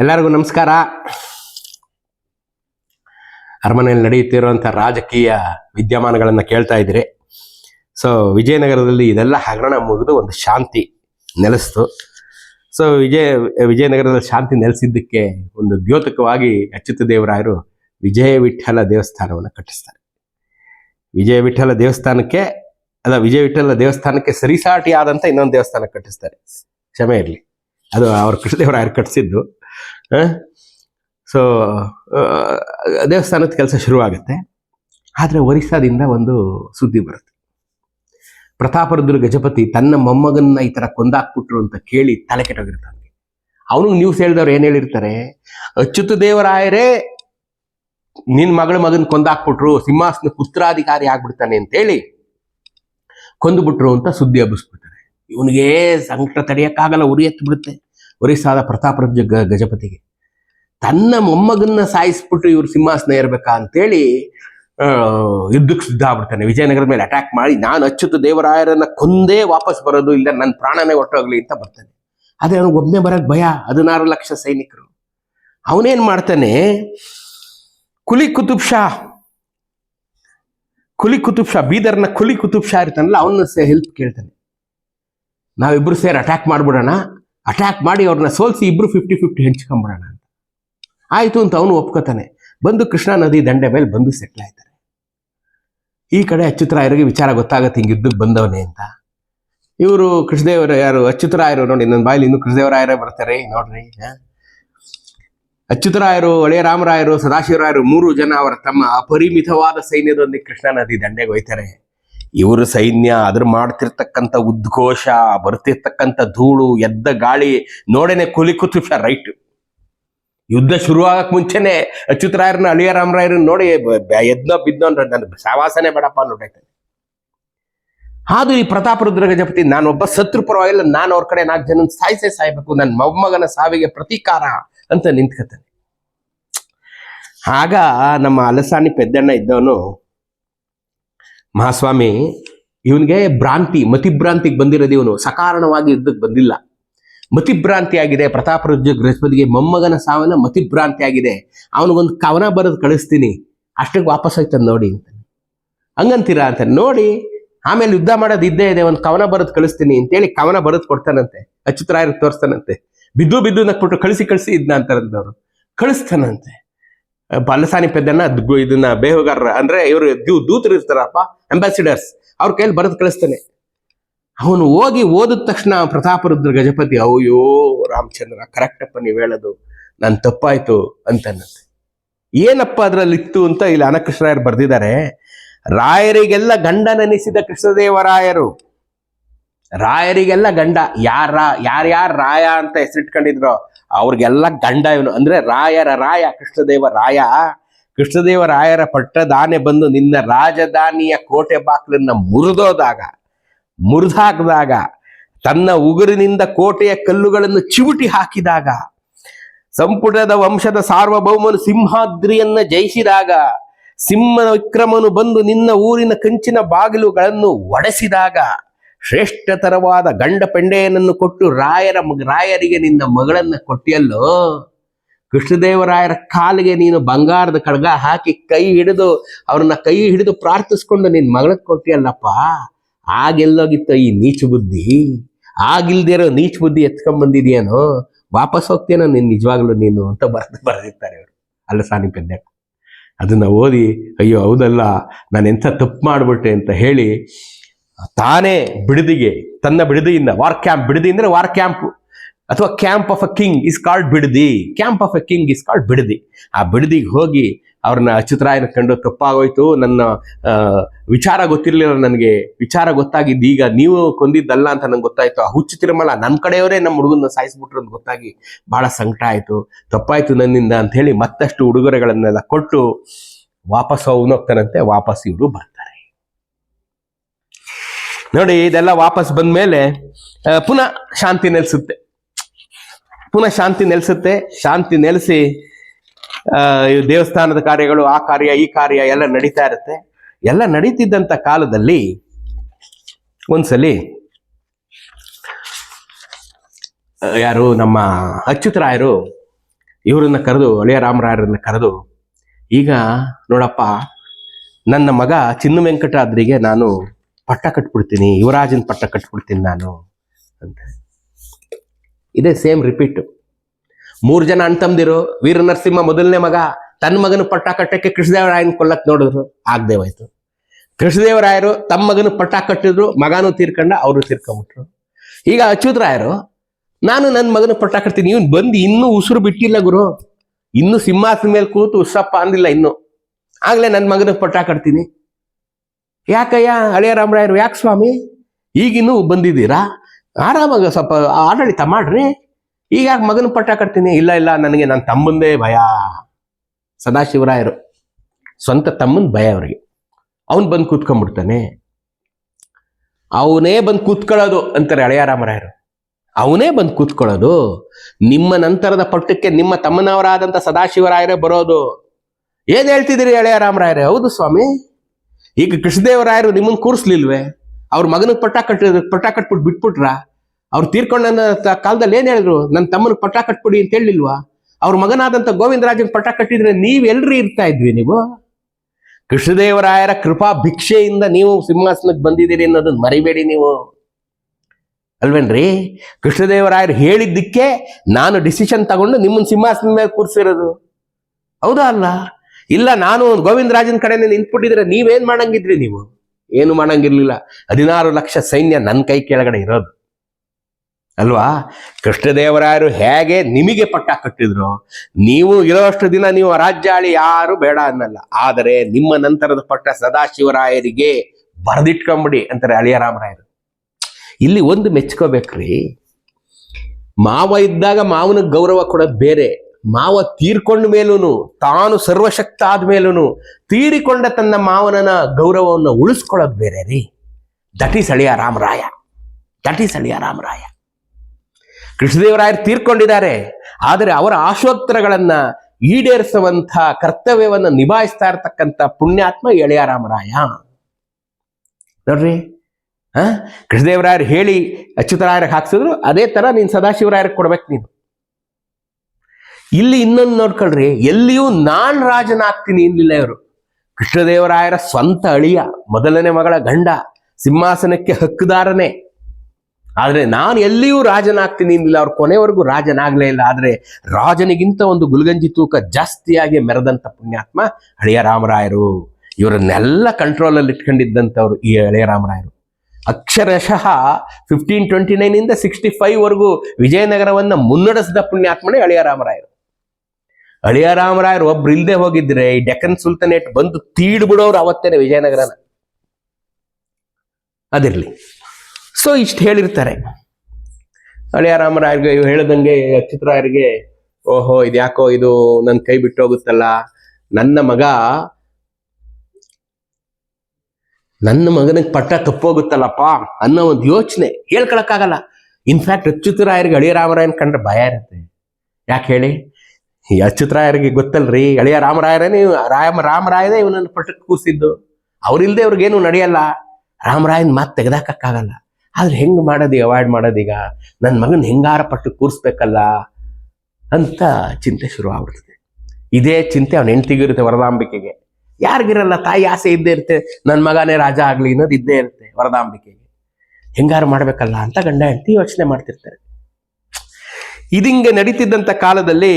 ಎಲ್ಲರಿಗೂ ನಮಸ್ಕಾರ. ಅರಮನೆಯಲ್ಲಿ ನಡೆಯುತ್ತಿರುವಂತಹ ರಾಜಕೀಯ ವಿದ್ಯಮಾನಗಳನ್ನು ಕೇಳ್ತಾ ಇದ್ರಿ ಸೊ ವಿಜಯನಗರದಲ್ಲಿ ಇದೆಲ್ಲ ಹಗರಣ ಮುಗಿದು ಒಂದು ಶಾಂತಿ ನೆಲೆಸ್ತು. ಸೊ ವಿಜಯ, ವಿಜಯನಗರದಲ್ಲಿ ಶಾಂತಿ ನೆಲೆಸಿದ್ದಕ್ಕೆ ಒಂದು ದ್ಯೋತಕವಾಗಿ ಅಚ್ಯುತ ದೇವರಾಯರು ವಿಜಯ ವಿಠಲ ದೇವಸ್ಥಾನವನ್ನು ಕಟ್ಟಿಸ್ತಾರೆ. ವಿಜಯ ವಿಠಲ ದೇವಸ್ಥಾನಕ್ಕೆ, ಅಲ್ಲ, ವಿಜಯ ವಿಠಲ ದೇವಸ್ಥಾನಕ್ಕೆ ಸರಿಸಾಟಿ ಆದಂತ ಇನ್ನೊಂದು ದೇವಸ್ಥಾನ ಕಟ್ಟಿಸ್ತಾರೆ. ಕ್ಷಮೆ ಇರಲಿ. ಅದು ಅವ್ರ ಕೃಷ್ಣದೇವರಾಯರು ಕಟ್ಟಿಸಿದ್ದು. ಸೊ ದೇವಸ್ಥಾನದ ಕೆಲಸ ಶುರುವಾಗುತ್ತೆ. ಆದರೆ ಒರಿಸ್ಸಾದಿಂದ ಒಂದು ಸುದ್ದಿ ಬರುತ್ತೆ. ಪ್ರತಾಪರುದ್ರ ಗಜಪತಿ ತನ್ನ ಮೊಮ್ಮಗನ್ನ ಈ ಥರ ಕೊಂದಾಕ್ಬಿಟ್ರು ಅಂತ ಕೇಳಿ ತಲೆ ಕೆಟ್ಟೋಗಿರ್ತಾನೆ. ಅವನಿಗೆ ನ್ಯೂಸ್ ಹೇಳಿದವ್ರು ಏನು ಹೇಳಿರ್ತಾರೆ? ಅಚ್ಯುತ ದೇವರಾಯರೇ ನಿನ್ನ ಮಗಳ ಮಗನ ಕೊಂದಾಕ್ಬಿಟ್ರು, ಸಿಂಹಾಸನ ಪುತ್ರಾಧಿಕಾರಿ ಆಗ್ಬಿಡ್ತಾನೆ ಅಂತೇಳಿ ಕೊಂದುಬಿಟ್ರು ಅಂತ ಸುದ್ದಿ ಹಬ್ಬಿಸ್ಬಿಡ್ತಾರೆ. ಇವನಿಗೆ ಸಂಕಟ ತಡೆಯೋಕ್ಕಾಗಲ್ಲ, ಉರಿ ಎತ್ತು ಬಿಡುತ್ತೆ. ಒರಿಸ್ಸಾದ ಪ್ರತಾಪರುದ್ರ ಗ ಗಜಪತಿಗೆ. ತನ್ನ ಮೊಮ್ಮಗನ್ನ ಸಾಯಿಸ್ಬಿಟ್ಟು ಇವ್ರು ಸಿಂಹಾಸನ ಏರ್ಬೇಕಾ ಅಂತೇಳಿ ಯುದ್ಧಕ್ಕೆ ಸಿದ್ಧ ಆಗ್ಬಿಡ್ತಾನೆ. ವಿಜಯನಗರದ ಮೇಲೆ ಅಟ್ಯಾಕ್ ಮಾಡಿ, ನಾನು ಅಚ್ಚುತ್ತ ದೇವರಾಯರನ್ನ ಕೊಂದೇ ವಾಪಸ್ ಬರೋದು ಇಲ್ಲ ನನ್ನ ಪ್ರಾಣನೇ ಹೊಟ್ಟೋಗ್ಲಿ ಅಂತ ಬರ್ತಾನೆ. ಆದ್ರೆ ಅವನಿಗೆ ಒಬ್ಬನೇ ಬರೋದ್ ಭಯ, ಹದಿನಾರು ಲಕ್ಷ ಸೈನಿಕರು. ಅವನೇನ್ ಮಾಡ್ತಾನೆ, ಕುಲಿ ಕುತುಬ್ ಶಾ ಕುಲಿ ಕುತುಬ್ ಶಾ ಬೀದರ್ನ ಕುಲಿ ಕುತುಬ್ ಶಾ ಇರ್ತಾನಲ್ಲ ಅವನ್ನ ಹೆಲ್ಪ್ ಕೇಳ್ತಾನೆ. ನಾವಿಬ್ರು ಸೇರಿ ಅಟ್ಯಾಕ್ ಮಾಡ್ಬಿಡೋಣ ಅಟ್ಯಾಕ್ ಮಾಡಿ ಅವ್ರನ್ನ ಸೋಲ್ಸಿ ಇಬ್ರು ಫಿಫ್ಟಿ ಫಿಫ್ಟಿ ಹೆಂಚ್ಕೊಂಬಿಡೋಣ ಅಂತ. ಆಯಿತು ಅಂತ ಅವನು ಒಪ್ಕೋತಾನೆ. ಬಂದು ಕೃಷ್ಣಾ ನದಿ ದಂಡೆ ಮೇಲೆ ಬಂದು ಸೆಟ್ಲ್ ಆಯ್ತಾರೆ. ಈ ಕಡೆ ಅಚ್ಯುತರಾಯರಿಗೆ ವಿಚಾರ ಗೊತ್ತಾಗುತ್ತೆ ಹಿಂಗೆ ಯುದ್ಧಕ್ಕೆ ಬಂದವನೇ ಅಂತ. ಇವರು ಕೃಷ್ಣದೇವರ ಯಾರು ಅಚ್ಯುತರಾಯರು ನೋಡಿ ನನ್ನ ಬಾಯಲ್ಲಿ ಇನ್ನು ಕೃಷ್ಣದೇವರಾಯರೇ ಬರ್ತಾರೆ. ನೋಡ್ರಿ? ಅಚ್ಯುತರಾಯರು ಹಳೆಯ ರಾಮರಾಯರು, ಸದಾಶಿವರಾಯರು ಮೂರು ಜನ ಅವರ ತಮ್ಮ ಅಪರಿಮಿತವಾದ ಸೈನ್ಯದೊಂದಿಗೆ ಕೃಷ್ಣಾ ನದಿ ದಂಡೆಗೆ ಹೋಯ್ತಾರೆ. ಇವರು ಸೈನ್ಯ ಅದ್ರ ಮಾಡ್ತಿರ್ತಕ್ಕಂಥ ಉದ್ಘೋಷ, ಬರ್ತಿರ್ತಕ್ಕಂಥ ಧೂಳು, ಎದ್ದ ಗಾಳಿ, ನೋಡೇನೆ ಕೂಲಿ ಕುತುಷ ರೈಟ್ ಯುದ್ಧ ಶುರುವಾಗಕ್ ಮುಂಚೆನೆ ಅಚ್ಯುತರಾಯರನ್ನ, ಅಳಿಯ ರಾಮರಾಯರನ್ನ ನೋಡಿ ಎದ್ನ ಬಿದ್ದ ನನ್ನ ಸಾವಾಸನೆ ಬೇಡಪ್ಪ ನೋಡೈತೆ ಆದ್ರೂ ಈ ಪ್ರತಾಪರುದ್ರ ಗಜಪತಿ ನಾನೊಬ್ಬ ಶತ್ರು ಪರವಾಗಿಲ್ಲ, ನಾನು ಅವ್ರ ಕಡೆ ನಾಲ್ಕು ಜನ ಸಾಯಿಸೇ ಸಾಯ್ಬೇಕು ನನ್ನ ಮೊಮ್ಮಗನ ಸಾವಿಗೆ ಪ್ರತೀಕಾರ ಅಂತ ನಿಂತ್ಕತಾನೆ ಆಗ ನಮ್ಮ ಅಲಸಾನಿ ಪೆದ್ದಣ್ಣ ಇದ್ದವನು ಮಹಾಸ್ವಾಮಿ, ಇವನಿಗೆ ಭ್ರಾಂತಿ, ಮತಿಭ್ರಾಂತಿಗೆ ಬಂದಿರೋದು ಇವನು. ಸಕಾರಣವಾಗಿ ಇದ್ದಕ್ಕೆ ಬಂದಿಲ್ಲ. ಮತಿಭ್ರಾಂತಿ ಆಗಿದೆ ಪ್ರತಾಪರುದ್ರ ಬೃಹಸ್ಪತಿಗೆ ಮೊಮ್ಮಗನ ಸಾವನ ಮತಿಭ್ರಾಂತಿ ಆಗಿದೆ ಅವನಿಗೊಂದು ಕವನ ಬರೆದು ಕಳಿಸ್ತೀನಿ. ಅಷ್ಟಕ್ಕೆ ವಾಪಸ್ ಆಯ್ತಾನೆ ನೋಡಿ ಅಂತ. ಹಂಗಂತೀರಾ ಅಂತ ನೋಡಿ, ಆಮೇಲೆ ಯುದ್ಧ ಮಾಡೋದು ಇದ್ದೇ ಇದೆ, ಒಂದು ಕವನ ಬರೆದು ಕಳಿಸ್ತೀನಿ ಅಂತೇಳಿ ಕವನ ಬರೆದು ಕೊಡ್ತಾನಂತೆ. ಅಚ್ಯುತರಾಯರು ತೋರಿಸ್ತಾನಂತೆ. ಬಿದ್ದು ಬಿದ್ದು ನಕ್ಬಿಟ್ಟು ಕಳಿಸಿ ಕಳಿಸಿ ಇದ್ನ ಅಂತಾರಂತವ್ರು ಕಳಿಸ್ತಾನಂತೆ. ಬಲಸಾನಿ ಪೆದ್ದನ್ನ ಇದನ್ನ ಬೇಹುಗಾರರ, ಅಂದ್ರೆ ಇವರು ದೂತರು ಇರ್ತಾರಪ್ಪ ಅಂಬಾಸಿಡರ್ಸ್ ಅವ್ರ ಕೈಯಲ್ಲಿ ಬರೆದು ಕಳಿಸ್ತಾನೆ. ಅವನು ಹೋಗಿ ಓದಿದ ತಕ್ಷಣ ಪ್ರತಾಪರುದ್ರ ಗಜಪತಿ, ಅಯ್ಯೋ ರಾಮಚಂದ್ರ ಕರೆಕ್ಟಪ್ಪ ನೀವು ಹೇಳೋದು. ನಾನು ತಪ್ಪಾಯ್ತು ಅಂತನ್ನಂತೆ ಏನಪ್ಪ ಅದ್ರಲ್ಲಿ ಇತ್ತು ಅಂತ ಇಲ್ಲಿ ಅನಕೃಷ್ಣರಾಯರು ಬರೆದಿದ್ದಾರೆ. ರಾಯರಿಗೆಲ್ಲ ಗಂಡನೆನಿಸಿದ ಕೃಷ್ಣದೇವರಾಯರು ರಾಯರಿಗೆಲ್ಲ ಗಂಡ. ಯಾರ, ಯಾರ್ಯಾರ ರಾಯ ಅಂತ ಹೆಸರಿಟ್ಕೊಂಡಿದ್ರು ಅವ್ರಿಗೆಲ್ಲ ಗಂಡ ಇವನು. ಅಂದ್ರೆ ರಾಯರ ರಾಯ, ಕೃಷ್ಣದೇವ ರಾಯ. ಕೃಷ್ಣದೇವ ರಾಯರ ಪಟ್ಟದಾನೆ ಬಂದು ನಿನ್ನ ರಾಜಧಾನಿಯ ಕೋಟೆ ಬಾಕ್ಲನ್ನ ಮುರಿದೋದಾಗ ಮುರಿದಾಕಿದಾಗ ತನ್ನ ಉಗುರಿನಿಂದ ಕೋಟೆಯ ಕಲ್ಲುಗಳನ್ನು ಚಿವುಟಿ ಹಾಕಿದಾಗ, ಸಂಪುಟದ ವಂಶದ ಸಾರ್ವಭೌಮನು ಸಿಂಹಾದ್ರಿಯನ್ನ ಜಯಿಸಿದಾಗ ಸಿಂಹ ವಿಕ್ರಮನು ಬಂದು ನಿನ್ನ ಊರಿನ ಕಂಚಿನ ಬಾಗಿಲುಗಳನ್ನು ಒಡೆಸಿದಾಗ ಶ್ರೇಷ್ಠತರವಾದ ಗಂಡ ಪೆಂಡೆಯನನ್ನು ಕೊಟ್ಟು ರಾಯರ ರಾಯರಿಗೆ ನಿನ್ನ ಮಗಳನ್ನ ಕೊಟ್ಟಿಯಲ್ಲೋ? ಕೃಷ್ಣದೇವರಾಯರ ಕಾಲಿಗೆ ನೀನು ಬಂಗಾರದ ಕಡಗ ಹಾಕಿ ಕೈ ಹಿಡಿದು, ಅವ್ರನ್ನ ಕೈ ಹಿಡಿದು ಪ್ರಾರ್ಥಿಸ್ಕೊಂಡು ನಿನ್ನ ಮಗಳಿಗೆ ಕೊಟ್ಟಿಯಲ್ಲಪ್ಪ? ಆಗೆಲ್ಲೋಗಿತ್ತು ಈ ನೀಚ ಬುದ್ಧಿ. ಆಗಿಲ್ದಿರೋ ನೀಚ ಬುದ್ಧಿ ಎತ್ಕೊಂಡ್ ಬಂದಿದ್ಯೇನೋ? ವಾಪಸ್ ಹೋಗ್ತೇನೋ ನೀನು ನಿಜವಾಗ್ಲೂ ನೀನು ಅಂತ ಬರೆದು, ಬರೆದಿರ್ತಾರೆ ಅವರು ಅಲ್ಲ ಸಾನಿ ಪೆದ್ದೆ ಅದನ್ನ ಓದಿ, ಅಯ್ಯೋ ಹೌದಲ್ಲ ನಾನು ಎಂಥ ತಪ್ಪು ಮಾಡ್ಬಿಟ್ಟೆ ಅಂತ ಹೇಳಿ ತಾನೇ ಬಿಡದಿಗೆ, ತನ್ನ ಬಿಡದಿಯಿಂದ ವಾರ್ ಕ್ಯಾಂಪ್ ಬಿಡದಿ ಅಂದ್ರೆ ವಾರ್ ಕ್ಯಾಂಪ್ ಅಥವಾ camp of a king is called Bidadi. Camp of a king is called Bidadi. ಆ ಬಿಡದಿಗೆ ಹೋಗಿ ಅವ್ರನ್ನ ಅಚ್ಯುತರಾಯನ ಕಂಡು ತಪ್ಪಾಗೋಯ್ತು. ನನ್ನ ವಿಚಾರ ಗೊತ್ತಿರಲಿಲ್ಲ ನನಗೆ. ವಿಚಾರ ಗೊತ್ತಾಗಿದ್ದು ಈಗ ನೀವು ಕೊಂದಿದ್ದಲ್ಲ ಅಂತ ನಂಗೆ ಗೊತ್ತಾಯ್ತು. ಆ ಹುಚ್ಚು ತಿರುಮಲ ನಮ್ಮ ಕಡೆಯವರೇ ನಮ್ಮ ಹುಡುಗನ ಸಾಯಿಸ್ಬಿಟ್ರು ಅಂತ ಗೊತ್ತಾಗಿ ಬಹಳ ಸಂಕಟ ಆಯಿತು. ತಪ್ಪಾಯ್ತು ನನ್ನಿಂದ ಅಂತ ಹೇಳಿ ಮತ್ತಷ್ಟು ಉಡುಗೊರೆಗಳನ್ನೆಲ್ಲ ಕೊಟ್ಟು ವಾಪಸ್ ಹೋಗ್ತಾನಂತೆ. ವಾಪಸ್ ಇವರು ಬರ್ತಾರೆ. ನೋಡಿ, ಇದೆಲ್ಲ ವಾಪಸ್ ಬಂದ ಮೇಲೆ ಪುನಃ ಶಾಂತಿ ನೆಲೆಸುತ್ತೆ. ಪುನಃ ಶಾಂತಿ ನೆಲೆಸುತ್ತೆ. ಶಾಂತಿ ನೆಲೆಸಿ ದೇವಸ್ಥಾನದ ಕಾರ್ಯಗಳು, ಆ ಕಾರ್ಯ, ಈ ಕಾರ್ಯ ಎಲ್ಲ ನಡೀತಾ ಇರುತ್ತೆ. ಎಲ್ಲ ನಡೀತಿದ್ದಂಥ ಕಾಲದಲ್ಲಿ ಒಂದ್ಸಲಿ ಯಾರು ನಮ್ಮ ಅಚ್ಯುತರಾಯರು, ಇವರನ್ನ ಕರೆದು ಹಳೆಯ ರಾಮರಾಯರನ್ನ ಕರೆದು, ಈಗ ನೋಡಪ್ಪ, ನನ್ನ ಮಗ ಚಿನ್ನು ವೆಂಕಟಾದ್ರಿಗೆ ನಾನು ಪಟ್ಟ ಕಟ್ಬಿಡ್ತೀನಿ, ಯುವರಾಜನ ಪಟ್ಟ ಕಟ್ಬಿಡ್ತೀನಿ ನಾನು ಅಂತ. ಇದೇ ಸೇಮ್ ರಿಪೀಟ್ ಮೂರು ಜನ ಅಣ್ತಂದಿರು, ವೀರ ನರಸಿಂಹ ಮೊದಲನೇ ಮಗ, ತನ್ನ ಮಗನ ಪಟ್ಟ ಕಟ್ಟಕ್ಕೆ ಕೃಷ್ಣದೇವರಾಯನ ಕೊಲ್ಲಕ್ ನೋಡಿದ್ರು ಆಗ್ದೇವಾಯ್ತು ಕೃಷ್ಣದೇವರಾಯರು ತಮ್ಮ ಮಗನ ಪಟ್ಟ ಕಟ್ಟಿದ್ರು, ಮಗನೂ ತೀರ್ಕೊಂಡ, ಅವರು ತೀರ್ಕೊಂಬಿಟ್ರು. ಈಗ ಅಚ್ಯುತರಾಯರು, ನಾನು ನನ್ನ ಮಗನ ಪಟ್ಟ ಕಟ್ತೀನಿ, ಇವನ್ ಬಂದು ಇನ್ನೂ ಉಸಿರು ಬಿಟ್ಟಿಲ್ಲ ಗುರು. ಇನ್ನು ಸಿಂಹಾಸನ ಮೇಲೆ ಕೂತು ಉಸಪ್ಪ ಅಂದಿಲ್ಲ ಇನ್ನು. ಆಗ್ಲೇ ನನ್ನ ಮಗನ ಪಟ್ಟ ಕಟ್ತೀನಿ. ಯಾಕಯ್ಯ ಹಳೆಯ ರಾಮರಾಯರು? ಯಾಕೆ ಸ್ವಾಮಿ? ಈಗಿನ್ನೂ ಬಂದಿದ್ದೀರಾ? ಆರಾಮಾಗ ಸ್ವಲ್ಪ ಆಡಳಿತ ಮಾಡ್ರಿ. ಈಗ ಯಾಕೆ ಮಗನ ಪಟ್ಟ ಕಟ್ತೀನಿ? ಇಲ್ಲ ಇಲ್ಲ, ನನಗೆ ನನ್ನ ತಮ್ಮಂದೇ ಭಯ. ಸದಾಶಿವರಾಯರು. ಸ್ವಂತ ತಮ್ಮನ ಭಯ ಅವರಿಗೆ. ಅವನು ಬಂದು ಕೂತ್ಕೊಂಡ್ಬಿಡ್ತಾನೆ. ಅವನೇ ಬಂದು ಕೂತ್ಕೊಳ್ಳೋದು ಅಂತಾರೆ ಹಳೆಯ ರಾಮರಾಯರು. ಅವನೇ ಬಂದು ಕೂತ್ಕೊಳ್ಳೋದು. ನಿಮ್ಮ ನಂತರದ ಪಟ್ಟಕ್ಕೆ ನಿಮ್ಮ ತಮ್ಮನವರಾದಂಥ ಸದಾಶಿವರಾಯರೇ ಬರೋದು. ಏನ್ ಹೇಳ್ತಿದ್ದೀರಿ ಹಳೆಯ ರಾಮರಾಯರೇ? ಹೌದು ಸ್ವಾಮಿ. ಈಗ ಕೃಷ್ಣದೇವರಾಯರು ನಿಮ್ಮನ್ನ ಕೂರಿಸ್ಲಿಲ್ವೇ? ಅವ್ರ ಮಗನಿಗೆ ಪಟ್ಟ ಕಟ್ಟಿದ್ರು ಪಟ್ಟ ಕಟ್ಬಿಟ್ಟು ಬಿಟ್ಬಿಟ್ರ? ಅವ್ರು ತೀರ್ಕೊಂಡ ಕಾಲದಲ್ಲಿ ಏನ್ ಹೇಳಿದ್ರು? ನನ್ನ ತಮ್ಮನಿಗೆ ಪಟ್ಟ ಕಟ್ಬಿಡಿ ಅಂತ ಹೇಳಿಲ್ವಾ? ಅವ್ರ ಮಗನಾದಂತ ಗೋವಿಂದರಾಜನ್ ಪಟ್ಟ ಕಟ್ಟಿದ್ರೆ ನೀವ್ ಎಲ್ರಿ ಇರ್ತಾ ಇದ್ವಿ ನೀವು? ಕೃಷ್ಣದೇವರಾಯರ ಕೃಪಾ ಭಿಕ್ಷೆಯಿಂದ ನೀವು ಸಿಂಹಾಸನಕ್ಕೆ ಬಂದಿದ್ದೀರಿ ಅನ್ನೋದನ್ನ ಮರಿಬೇಡಿ ನೀವು. ಅಲ್ವೇನ್ರಿ? ಕೃಷ್ಣದೇವರಾಯರು ಹೇಳಿದ್ದಕ್ಕೆ ನಾನು ಡಿಸಿಷನ್ ತಗೊಂಡು ನಿಮ್ಮನ್ನ ಸಿಂಹಾಸನದ ಮೇಲೆ ಕೂರ್ಸಿರೋದು. ಹೌದಾ ಅಲ್ಲ? ಇಲ್ಲ, ನಾನು ಗೋವಿಂದರಾಜನ್ ಕಡೆನೆ ನಿಂತ್ಬಿಟ್ಟಿದ್ರೆ ನೀವೇನ್ ಮಾಡಂಗಿದ್ರಿ ನೀವು? ಏನು ಮಾಡಂಗಿರ್ಲಿಲ್ಲ. ಹದಿನಾರು ಲಕ್ಷ ಸೈನ್ಯ ನನ್ನ ಕೈ ಕೆಳಗಡೆ ಇರೋದು. ಅಲ್ವಾ? ಕೃಷ್ಣದೇವರಾಯರು ಹೇಗೆ ನಿಮಗೆ ಪಟ್ಟ ಕಟ್ಟಿದ್ರು? ನೀವು ಇರೋಷ್ಟು ದಿನ ನೀವು ರಾಜ್ಯಾಳಿ ಯಾರು ಬೇಡ ಅನ್ನಲ್ಲ. ಆದರೆ ನಿಮ್ಮ ನಂತರದ ಪಟ್ಟ ಸದಾಶಿವರಾಯರಿಗೆ ಬರೆದಿಟ್ಕೊಂಬಿಡಿ ಅಂತಾರೆ ಅಳಿಯ ರಾಮರಾಯರು. ಇಲ್ಲಿ ಒಂದು ಮೆಚ್ಕೋಬೇಕ್ರಿ. ಮಾವ ಇದ್ದಾಗ ಮಾವನ ಗೌರವ ಕೊಡೋದು ಬೇರೆ. ಮಾವ ತೀರ್ಕೊಂಡ ಮೇಲೂ ತಾನು ಸರ್ವಶಕ್ತ ಆದ್ಮೇಲೂ ತೀರಿಕೊಂಡ ತನ್ನ ಮಾವನನ ಗೌರವವನ್ನು ಉಳಿಸ್ಕೊಳ್ಳೋದು ಬೇರೆ ರೀ. ದಟಿ ಸಳಿಯ ರಾಮರಾಯ. ದಟಿ ಸಳಿಯ ರಾಮರಾಯ. ಕೃಷ್ಣದೇವರಾಯರು ತೀರ್ಕೊಂಡಿದ್ದಾರೆ, ಆದರೆ ಅವರ ಆಶೋತ್ತರಗಳನ್ನ ಈಡೇರಿಸುವಂತಹ ಕರ್ತವ್ಯವನ್ನು ನಿಭಾಯಿಸ್ತಾ ಇರತಕ್ಕಂಥ ಪುಣ್ಯಾತ್ಮ ಎಳೆಯ ರಾಮರಾಯ. ನೋಡ್ರಿ ಹಾ ಕೃಷ್ಣದೇವರಾಯರು ಹೇಳಿ ಅಚ್ಯುತರಾಯರಿಗೆ ಹಾಕ್ಸಿದ್ರು, ಅದೇ ತರ ನೀನು ಸದಾಶಿವರಾಯರಿಗೆ ಕೊಡ್ಬೇಕು ನೀನು. ಇಲ್ಲಿ ಇನ್ನೊಂದು ನೋಡ್ಕೊಳ್ರಿ, ಎಲ್ಲಿಯೂ ನಾನ್ ರಾಜನಾಗ್ತೀನಿ ಇಲ್ಲಿಲ್ಲ ಇವರು. ಕೃಷ್ಣದೇವರಾಯರ ಸ್ವಂತ ಅಳಿಯ, ಮೊದಲನೇ ಮಗಳ ಗಂಡ, ಸಿಂಹಾಸನಕ್ಕೆ ಹಕ್ಕುದಾರನೇ. ಆದ್ರೆ ನಾನು ಎಲ್ಲಿಯೂ ರಾಜನಾಗ್ತೀನಿ ಇಲ್ಲಿಲ್ಲ ಅವ್ರ ಕೊನೆವರೆಗೂ ರಾಜನಾಗ್ಲೇ ಇಲ್ಲ. ಆದ್ರೆ ರಾಜನಿಗಿಂತ ಒಂದು ಗುಲ್ಗಂಜಿ ತೂಕ ಜಾಸ್ತಿಯಾಗಿ ಮೆರೆದಂತ ಪುಣ್ಯಾತ್ಮ ಹಳೆಯ ರಾಮರಾಯರು. ಇವರನ್ನೆಲ್ಲ ಕಂಟ್ರೋಲಲ್ಲಿ ಇಟ್ಕೊಂಡಿದ್ದಂಥವ್ರು ಈ ಹಳೆಯ ರಾಮರಾಯರು. ಅಕ್ಷರಶಃ ಫಿಫ್ಟೀನ್ ಟ್ವೆಂಟಿ ನೈನ್ ಇಂದ ಸಿಕ್ಸ್ಟಿ ಫೈವ್ ವರೆಗೂ ವಿಜಯನಗರವನ್ನ ಮುನ್ನಡೆಸಿದ ಪುಣ್ಯಾತ್ಮನೇ ಹಳೆಯ ರಾಮರಾಯರು. ಹಳೆಯ ರಾಮರಾಯರು ಒಬ್ರು ಇಲ್ದೆ ಹೋಗಿದ್ರೆ ಈ ಡೆಕ್ಕನ್ ಸುಲ್ತನೇಟ್ ಬಂದು ತೀಡ್ ಬಿಡೋರು ಅವತ್ತೇನೆ ವಿಜಯನಗರನ. ಅದಿರ್ಲಿ. ಸೊ ಇಷ್ಟು ಹೇಳಿರ್ತಾರೆ. ಹಳೆಯ ರಾಮರಾಯರಿಗೆ ಇವ್ ಹೇಳ್ದಂಗೆ ಅಚ್ಯುತರಾಯರಿಗೆ ಓಹೋ, ಇದ್ಯಾಕೋ ಇದು ನನ್ನ ಕೈ ಬಿಟ್ಟು ಹೋಗುತ್ತಲ್ಲ. ನನ್ನ ಮಗ, ನನ್ನ ಮಗನಿಗೆ ಪಟ್ಟ ತಪ್ಪೋಗುತ್ತಲ್ಲಪ್ಪ ಅನ್ನೋ ಒಂದು ಯೋಚನೆ ಹೇಳ್ಕೊಳಕ್ಕಾಗಲ್ಲ. ಇನ್ಫ್ಯಾಕ್ಟ್ ಅಚ್ಯುತರಾಯರಿಗೆ ಅಳಿಯರಾಮರಾಯನ್ ಕಂಡ್ರೆ ಭಯ ಇರುತ್ತೆ. ಯಾಕೆ ಹೇಳಿ? ಅಚ್ಯುತರಾಯರಿಗೆ ಗೊತ್ತಲ್ರಿ? ಹಳೆಯ ರಾಮರಾಯರೇ ರಾಮ, ರಾಮರಾಯನೇ ಇವನನ್ನು ಪಟ್ಟಕ್ಕೆ ಕೂರಿಸಿದ್ದು. ಅವ್ರಿಲ್ದೆ ಅವ್ರಿಗೇನು ನಡೆಯಲ್ಲ. ರಾಮರಾಯನ್ ಮಾತು ತೆಗೆದಾಕಕ್ಕಾಗಲ್ಲ. ಆದ್ರೆ ಹೆಂಗ್ ಮಾಡೋದು ಅವಾಯ್ಡ್ ಮಾಡೋದೀಗ ನನ್ನ ಮಗನ ಹೆಂಗಾರ ಪಟ್ಟು ಕೂರಿಸ್ಬೇಕಲ್ಲ ಅಂತ ಚಿಂತೆ ಶುರು ಆಗ್ಬಿಡ್ತದೆ. ಇದೇ ಚಿಂತೆ ಅವನ ಹೆಂಡ್ತಿಗಿರುತ್ತೆ ವರದಾಂಬಿಕೆಗೆ. ಯಾರಿಗಿರಲ್ಲ, ತಾಯಿ ಆಸೆ ಇದ್ದೇ ಇರುತ್ತೆ. ನನ್ನ ಮಗನೇ ರಾಜ ಆಗ್ಲಿ ಅನ್ನೋದು ಇದ್ದೇ ಇರುತ್ತೆ ವರದಾಂಬಿಕೆಗೆ. ಹೆಂಗಾರು ಮಾಡ್ಬೇಕಲ್ಲ ಅಂತ ಗಂಡ ಹೆಂಡತಿ ಯೋಚನೆ ಮಾಡ್ತಿರ್ತಾರೆ. ಇದಿಂಗೆ ನಡೀತಿದ್ದಂಥ ಕಾಲದಲ್ಲಿ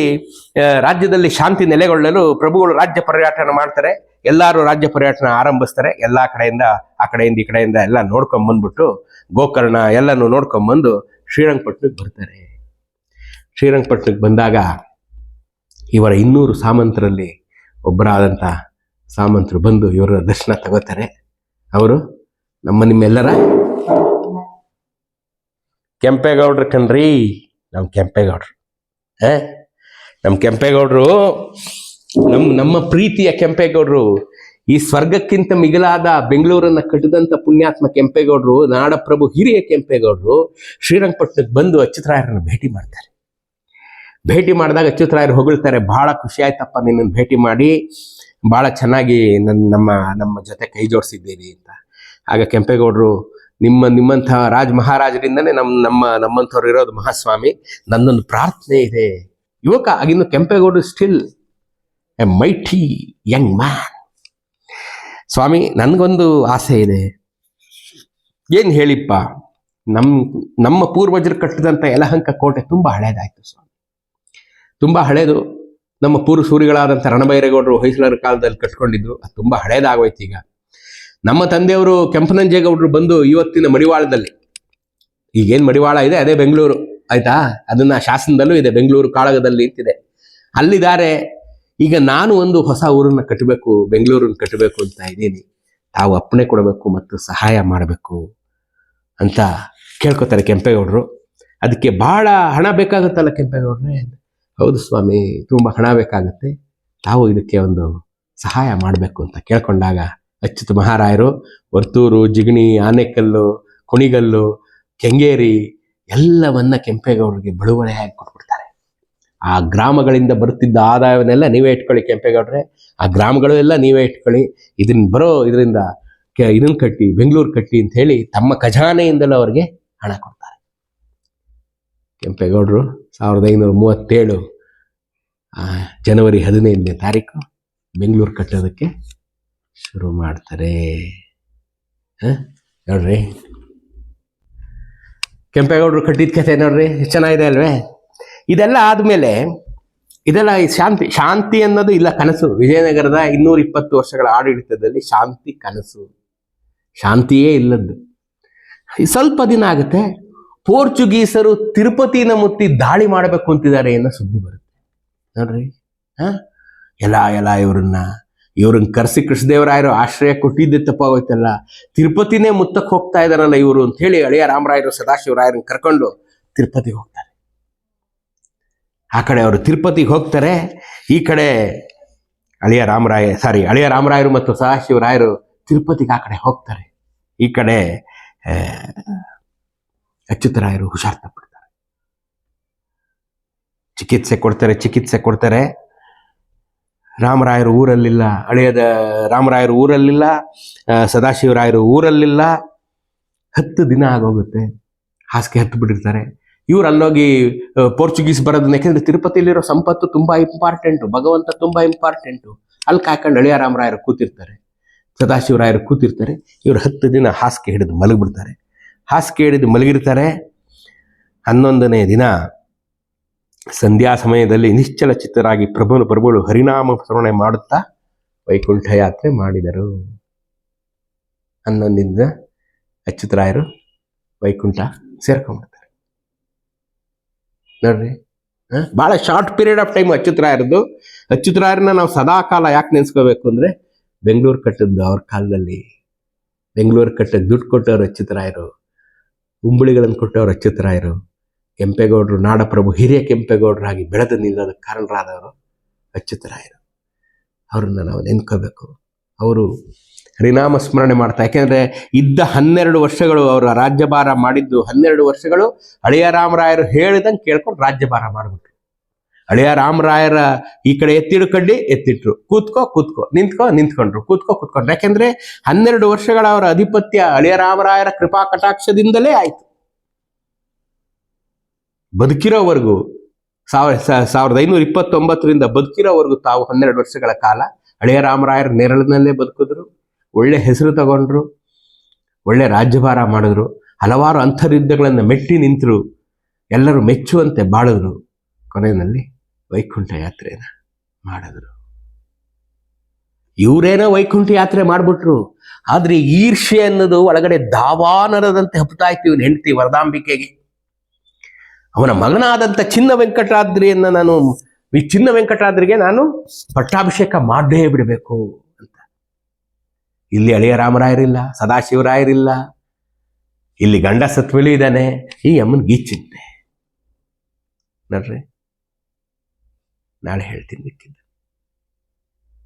ರಾಜ್ಯದಲ್ಲಿ ಶಾಂತಿ ನೆಲೆಗೊಳ್ಳಲು ಪ್ರಭುಗಳು ರಾಜ್ಯ ಪರ್ಯಟನ ಮಾಡ್ತಾರೆ, ಎಲ್ಲರೂ ರಾಜ್ಯ ಪರ್ಯಟನ ಆರಂಭಿಸ್ತಾರೆ, ಎಲ್ಲ ಕಡೆಯಿಂದ, ಆ ಕಡೆಯಿಂದ, ಈ ಕಡೆಯಿಂದ ಎಲ್ಲ ನೋಡ್ಕೊಂಡ್ ಬಂದ್ಬಿಟ್ಟು, ಗೋಕರ್ಣ ಎಲ್ಲನೂ ನೋಡ್ಕೊಂಬಂದು ಶ್ರೀರಂಗಪಟ್ಟಣಕ್ಕೆ ಬರ್ತಾರೆ. ಶ್ರೀರಂಗಪಟ್ಟಣಕ್ಕೆ ಬಂದಾಗ ಇವರ ಇನ್ನೂರು ಸಾಮಂತರಲ್ಲಿ ಒಬ್ಬರಾದಂಥ ಸಾಮಂತರು ಬಂದು ಇವರ ದರ್ಶನ ತಗೋತಾರೆ. ಅವರು ನಮ್ಮ ನಿಮ್ಮೆಲ್ಲರ? ಕೆಂಪೇಗೌಡ್ರ ಕಣ್ರಿ. ನಮ್ಮ ಕೆಂಪೇಗೌಡರು. ಏ ನಮ್ಮ ಕೆಂಪೇಗೌಡರು ನಮ್ಮ ನಮ್ಮ ಪ್ರೀತಿಯ ಕೆಂಪೇಗೌಡರು, ಈ ಸ್ವರ್ಗಕ್ಕಿಂತ ಮಿಗಿಲಾದ ಬೆಂಗಳೂರನ್ನ ಕಟ್ಟಿದಂಥ ಪುಣ್ಯಾತ್ಮ ಕೆಂಪೇಗೌಡರು, ನಾಡಪ್ರಭು ಹಿರಿಯ ಕೆಂಪೇಗೌಡರು, ಶ್ರೀರಂಗಪಟ್ಟಣಕ್ಕೆ ಬಂದು ಅಚ್ಯುತರಾಯರನ್ನು ಭೇಟಿ ಮಾಡ್ತಾರೆ. ಭೇಟಿ ಮಾಡಿದಾಗ ಅಚ್ಯುತರಾಯರು ಹೊಗಳ್ತಾರೆ ಬಹಳ ಖುಷಿ ಆಯ್ತಪ್ಪ ನಿನ್ನನ್ನು ಭೇಟಿ ಮಾಡಿ ಬಹಳ ಚೆನ್ನಾಗಿ ನನ್ನ ನಮ್ಮ ನಮ್ಮ ಜೊತೆ ಕೈ ಜೋಡಿಸಿದ್ದೀರಿ ಅಂತ. ಆಗ ಕೆಂಪೇಗೌಡರು ನಿಮ್ಮ ನಿಮ್ಮಂಥ ರಾಜ ಮಹಾರಾಜರಿಂದನೇ ನಮ್ಮ ನಮ್ಮ, ನಮ್ಮಂಥವ್ರು ಇರೋದು ಮಹಾಸ್ವಾಮಿ. ನನ್ನೊಂದು ಪ್ರಾರ್ಥನೆ ಇದೆ. ಯುವಕ, ಆಗಿನ್ನು ಕೆಂಪೇಗೌಡರು still a mighty young man ಸ್ವಾಮಿ, ನನಗೊಂದು ಆಸೆ ಇದೆ. ಏನು ಹೇಳಿಪ್ಪ? ನಮ್ಮ ನಮ್ಮ ಪೂರ್ವಜರು ಕಟ್ಟಿದಂಥ ಯಲಹಂಕ ಕೋಟೆ ತುಂಬ ಹಳೇದಾಯ್ತು ಸ್ವಾಮಿ. ತುಂಬ ಹಳೇದು. ನಮ್ಮ ಪೂರ್ವ ಸೂರಿಗಳಾದಂಥ ರಣಬೈರೇಗೌಡರು ಹೊಯ್ಸಳರ ಕಾಲದಲ್ಲಿ ಕಟ್ಕೊಂಡಿದ್ದು, ಅದು ತುಂಬ ಹಳೇದಾಗೋಯ್ತು ಈಗ. ನಮ್ಮ ತಂದೆಯವರು ಕೆಂಪನಂಜೇಗೌಡರು ಬಂದು ಇವತ್ತಿನ ಮಡಿವಾಳದಲ್ಲಿ. ಈಗೇನು ಮಡಿವಾಳ ಇದೆ? ಅದೇ ಬೆಂಗಳೂರು. ಆಯ್ತಾ? ಅದನ್ನ ಶಾಸನದಲ್ಲೂ ಇದೆ. ಬೆಂಗಳೂರು ಕಾಳಗದಲ್ಲಿ ಅಂತಿದೆ ಅಲ್ಲಿದ್ದಾರೆ. ಈಗ ನಾನು ಒಂದು ಹೊಸ ಊರನ್ನ ಕಟ್ಟಬೇಕು, ಬೆಂಗಳೂರನ್ನ ಕಟ್ಟಬೇಕು ಅಂತ ಇದ್ದೀನಿ. ತಾವು ಅಪ್ಪಣೆ ಕೊಡಬೇಕು ಮತ್ತು ಸಹಾಯ ಮಾಡಬೇಕು ಅಂತ ಕೇಳ್ಕೊತಾರೆ ಕೆಂಪೇಗೌಡರು. ಅದಕ್ಕೆ ಬಹಳ ಹಣ ಬೇಕಾಗುತ್ತಲ್ಲ ಕೆಂಪೇಗೌಡ್ರೆ? ಹೌದು ಸ್ವಾಮಿ, ತುಂಬ ಹಣ ಬೇಕಾಗುತ್ತೆ. ತಾವು ಇದಕ್ಕೆ ಒಂದು ಸಹಾಯ ಮಾಡಬೇಕು ಅಂತ ಕೇಳ್ಕೊಂಡಾಗ ಅಚ್ಯುತ ಮಹಾರಾಯರು, ವರ್ತೂರು, ಜಿಗಣಿ, ಆನೆಕಲ್ಲು, ಕುಣಿಗಲ್ಲು, ಕೆಂಗೇರಿ ಎಲ್ಲವನ್ನ ಕೆಂಪೇಗೌಡರಿಗೆ ಬಳುವಳಿಯಾಗಿ ಕೊಟ್ಬಿಡ್ತಾರೆ. ಆ ಗ್ರಾಮಗಳಿಂದ ಬರುತ್ತಿದ್ದ ಆದಾಯವನ್ನೆಲ್ಲ ನೀವೇ ಇಟ್ಕೊಳ್ಳಿ ಕೆಂಪೇಗೌಡ್ರೆ. ಆ ಗ್ರಾಮಗಳು ಎಲ್ಲ ನೀವೇ ಇಟ್ಕೊಳ್ಳಿ. ಇದನ್ನ ಬರೋ ಇದರಿಂದ ಇದನ್ನ ಕಟ್ಟಿ, ಬೆಂಗಳೂರು ಕಟ್ಟಿ ಅಂತ ಹೇಳಿ ತಮ್ಮ ಖಜಾನೆಯಿಂದಲೂ ಅವರಿಗೆ ಹಣ ಕೊಡ್ತಾರೆ. ಕೆಂಪೇಗೌಡರು ಸಾವಿರದ ಐನೂರ ಮೂವತ್ತೇಳು ಜನವರಿ ಹದಿನೈದನೇ ತಾರೀಕು ಬೆಂಗಳೂರು ಕಟ್ಟೋದಕ್ಕೆ ಶುರು ಮಾಡ್ತಾರೆ. ಹ? ನೋಡ್ರಿ. ಕೆಂಪೇಗೌಡರು ಕಟ್ಟಿದ ಕತೆ ನೋಡ್ರಿ, ಚೆನ್ನಾಗಿದೆ ಅಲ್ವೇ? ಇದೆಲ್ಲ ಆದಮೇಲೆ, ಇದೆಲ್ಲ ಶಾಂತಿ ಶಾಂತಿ ಅನ್ನೋದು ಇಲ್ಲ ಕನಸು. ವಿಜಯನಗರದ ಇನ್ನೂರ ಇಪ್ಪತ್ತು ವರ್ಷಗಳ ಆಡಳಿತದಲ್ಲಿ ಶಾಂತಿ ಕನಸು. ಶಾಂತಿಯೇ ಇಲ್ಲದ್ದು. ಸ್ವಲ್ಪ ದಿನ ಆಗುತ್ತೆ, ಪೋರ್ಚುಗೀಸರು ತಿರುಪತಿನ ಮುತ್ತಿ ದಾಳಿ ಮಾಡಬೇಕು ಅಂತಿದ್ದಾರೆ ಅನ್ನೋ ಸುದ್ದಿ ಬರುತ್ತೆ. ನೋಡ್ರಿ. ಹಾ? ಎಲ್ಲ ಎಲ್ಲ ಇವ್ರನ್ನ. ಇವ್ರನ್ನ ಕರೆಸಿ ಕೃಷ್ಣದೇವರಾಯರು ಆಶ್ರಯ ಕೊಟ್ಟಿದ್ದೆ ತಪ್ಪಾಗೋಯ್ತಲ್ಲ ತಿರುಪತಿನೇ ಮುತ್ತಕ್ಕೆ ಹೋಗ್ತಾ ಇದಾರಲ್ಲ ಇವರು ಅಂತ ಹೇಳಿ ಅಳಿಯ ರಾಮರಾಯರು, ಸದಾಶಿವರಾಯರನ್ನ ಕರ್ಕೊಂಡು ತಿರುಪತಿಗೆ ಹೋಗ್ತಾರೆ. ಆ ಕಡೆ ಅವರು ತಿರುಪತಿಗೆ ಹೋಗ್ತಾರೆ. ಈ ಕಡೆ ಅಳಿಯ ರಾಮರಾಯ ಸಾರಿ ಅಳಿಯ ರಾಮರಾಯರು ಮತ್ತು ಸದಾಶಿವರಾಯರು ತಿರುಪತಿಗೆ ಆ ಕಡೆ ಹೋಗ್ತಾರೆ. ಈ ಕಡೆ ಅಚ್ಯುತರಾಯರು ಹುಷಾರ್ ತಪ್ಪಿಡ್ತಾರೆ ಚಿಕಿತ್ಸೆ ಕೊಡ್ತಾರೆ ಚಿಕಿತ್ಸೆ ಕೊಡ್ತಾರೆ. ರಾಮರಾಯರು ಊರಲ್ಲಿಲ್ಲ, ಹಳೆಯದ ರಾಮರಾಯರ ಊರಲ್ಲಿಲ್ಲ ಸದಾಶಿವರಾಯರ ಊರಲ್ಲಿಲ್ಲ. ಹತ್ತು ದಿನ ಆಗೋಗುತ್ತೆ. ಹಾಸಿಗೆ ಹತ್ತು ಬಿಟ್ಟಿರ್ತಾರೆ. ಇವ್ರು ಅಲ್ಲೋಗಿ ಪೋರ್ಚುಗೀಸ್ ಬರೋದನ್ನ, ಯಾಕೆಂದ್ರೆ ತಿರುಪತಿಲಿರೋ ಸಂಪತ್ತು ತುಂಬಾ ಇಂಪಾರ್ಟೆಂಟು ಭಗವಂತ ತುಂಬಾ ಇಂಪಾರ್ಟೆಂಟು ಅಲ್ಲಿ ಕಾಯ್ಕೊಂಡು ಹಳೆಯ ರಾಮರಾಯರು ಕೂತಿರ್ತಾರೆ. ಸದಾಶಿವರಾಯರು ಕೂತಿರ್ತಾರೆ. ಇವರು ಹತ್ತು ದಿನ ಹಾಸಿಗೆ ಹಿಡಿದು ಮಲಗಿಬಿಡ್ತಾರೆ. ಹಾಸಿಗೆ ಹಿಡಿದು ಮಲಗಿರ್ತಾರೆ. ಹನ್ನೊಂದನೇ ದಿನ ಸಂಧ್ಯಾ ಸಮಯದಲ್ಲಿ ನಿಶ್ಚಲ ಚಿತ್ತರಾಗಿ ಪ್ರಭುನು ಪ್ರಭುಗಳು ಹರಿನಾಮ ಸ್ಮರಣೆ ಮಾಡುತ್ತಾ ವೈಕುಂಠ ಯಾತ್ರೆ ಮಾಡಿದರು. ಹನ್ನೊಂದಿಂದ ಅಚ್ಯುತರಾಯರು ವೈಕುಂಠ ಸೇರ್ಕೊಂಡ್ಬಿಡ್ತಾರೆ ನೋಡ್ರಿ ಭಾಳ ಶಾರ್ಟ್ ಪೀರಿಯಡ್ ಆಫ್ ಟೈಮ್ ಅಚ್ಯುತರಾಯರದ್ದು. ಅಚ್ಯುತರಾಯರನ್ನ ನಾವು ಸದಾ ಕಾಲ ಯಾಕೆ ನೆನೆಸ್ಕೋಬೇಕು ಅಂದ್ರೆ ಬೆಂಗಳೂರು ಕಟ್ಟದ್ದು ಅವ್ರ ಕಾಲದಲ್ಲಿ ಬೆಂಗಳೂರು ಕಟ್ಟಕ್ಕೆ ದುಡ್ಡು ಕೊಟ್ಟವ್ರು ಅಚ್ಯುತರಾಯರು. ಉಂಬಳಿಗಳನ್ನು ಕೊಟ್ಟವ್ರು ಅಚ್ಯುತರಾಯರು. ಕೆಂಪೇಗೌಡರು, ನಾಡಪ್ರಭು, ಹಿರಿಯ ಕೆಂಪೇಗೌಡರಾಗಿ ಬೆಳೆದು ನಿಲ್ಲದ ಕಾರಣರಾದವರು ಅಚ್ಯುತರಾಯರು. ಅವ್ರನ್ನ ನಾವು ನೆನ್ಕೋಬೇಕು. ಅವರು ಹರಿನಾಮ ಸ್ಮರಣೆ ಮಾಡ್ತಾ ಯಾಕೆಂದರೆ ಇದ್ದ ಹನ್ನೆರಡು ವರ್ಷಗಳು ಅವರ ರಾಜ್ಯಭಾರ ಮಾಡಿದ್ದು ಹನ್ನೆರಡು ವರ್ಷಗಳು ಹಳೆಯ ರಾಮರಾಯರು ಹೇಳಿದಂಗೆ ಕೇಳ್ಕೊಂಡು ರಾಜ್ಯಭಾರ ಮಾಡಿಬಿಟ್ರು. ಹಳೆಯ ರಾಮರಾಯರ ಈ ಕಡೆ ಎತ್ತಿಡು ಕಡ್ಡಿ ಎತ್ತಿಟ್ರು. ಕೂತ್ಕೋ ಕೂತ್ಕೋ, ನಿಂತ್ಕೋ, ನಿಂತ್ಕೊಂಡ್ರು. ಕೂತ್ಕೋ, ಕೂತ್ಕೊಂಡ್ರು. ಯಾಕೆಂದರೆ ಹನ್ನೆರಡು ವರ್ಷಗಳ ಅವರ ಅಧಿಪತ್ಯ ಹಳೆಯ ರಾಮರಾಯರ ಕೃಪಾ ಕಟಾಕ್ಷದಿಂದಲೇ ಆಯ್ತು. ಬದುಕಿರೋವರೆಗೂ, ಸಾವಿರ ಸಾವಿರದ ಐನೂರ ಇಪ್ಪತ್ತೊಂಬತ್ತರಿಂದ ಬದುಕಿರೋವರೆಗೂ ತಾವು ಹನ್ನೆರಡು ವರ್ಷಗಳ ಕಾಲ ಹಳೆಯ ರಾಮರಾಯರ ನೆರಳಿನಲ್ಲೇ ಬದುಕಿದ್ರು, ಒಳ್ಳೆ ಹೆಸರು ತಗೊಂಡ್ರು, ಒಳ್ಳೆ ರಾಜ್ಯಭಾರ ಮಾಡಿದ್ರು, ಹಲವಾರು ಅಂತರ್ಯುದ್ಧಗಳನ್ನು ಮೆಟ್ಟಿ ನಿಂತರು, ಎಲ್ಲರೂ ಮೆಚ್ಚುವಂತೆ ಬಾಳಿದ್ರು, ಕೊನೆಯಲ್ಲಿ ವೈಕುಂಠ ಯಾತ್ರೆಯನ್ನು ಮಾಡಿದ್ರು. ಇವರೇನೋ ವೈಕುಂಠ ಯಾತ್ರೆ ಮಾಡಿಬಿಟ್ರು, ಆದರೆ ಈರ್ಷೆ ಅನ್ನೋದು ಒಳಗಡೆ ದಾವಾನರದಂತೆ ಹಬ್ತಾ ಇತ್ತು ಇವನು ಹೆಂಡತಿ ವರದಾಂಬಿಕೆಗೆ ಅವನ ಮಗನಾದಂಥ ಚಿನ್ನ ವೆಂಕಟಾದ್ರಿಯನ್ನು ನಾನು, ಈ ಚಿನ್ನ ವೆಂಕಟಾದ್ರಿಗೆ ನಾನು ಪಟ್ಟಾಭಿಷೇಕ ಮಾಡೇ ಬಿಡಬೇಕು ಅಂತ. ಇಲ್ಲಿ ಅಳಿಯ ರಾಮರಾಯರಿಲ್ಲ, ಸದಾಶಿವರಾಯರಿಲ್ಲ, ಇಲ್ಲಿ ಗಂಡ ಸತ್ವಲಿ ಇದ್ದಾನೆ, ಈ ಅಮ್ಮನ ಗೀಚಿಂತೆ ನೋಡ್ರಿ, ನಾಳೆ ಹೇಳ್ತೀನಿ ಮಿಕ್ಕಿದ್ದು.